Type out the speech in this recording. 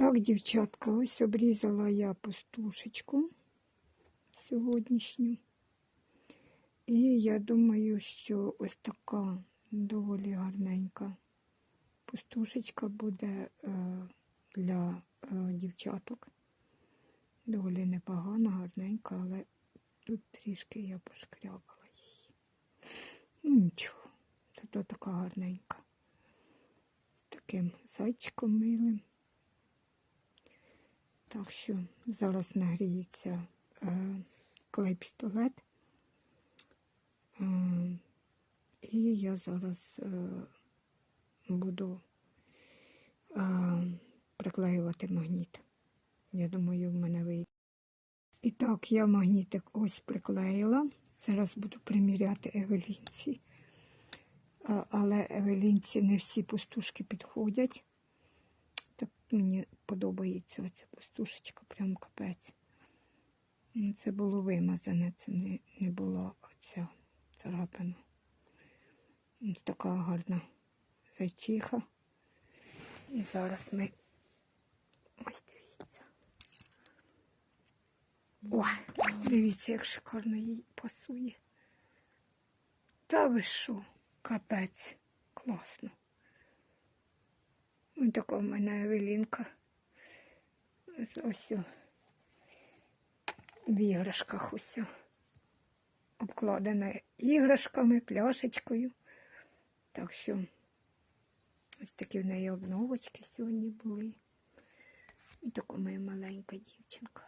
Так, дівчатка, ось обрізала я пустушечку сьогоднішню. І я думаю, що ось така доволі гарненька пустушечка буде е, для е, дівчаток. Доволі непогана, гарненька, але тут трішки я пошкрябала її. Ну нічого, зато така гарненька. З таким зайчиком милим. Так що зараз нагріється е, клей пістолет. Е, і я зараз е, буду е, приклеювати магніт. Я думаю, в мене вийде. І так, я магнітик ось приклеїла. Зараз буду приміряти Евелінці. Але Евелінці не всі пустушки підходять. Мені подобається ця пустушечка, прям капець. Ну, Це було вимазане, це не, не була оця царапина. Ось така гарна зайчиха. І зараз ми ось дивіться. Ой, дивіться, як шикарно їй пасує. Та ви що, капець, класно. Ось така в мене велінка. Ось ось в іграшках ось. Обкладена іграшками, пляшечкою. Так що ось такі в неї обновочки сьогодні були. І така моя маленька дівчинка.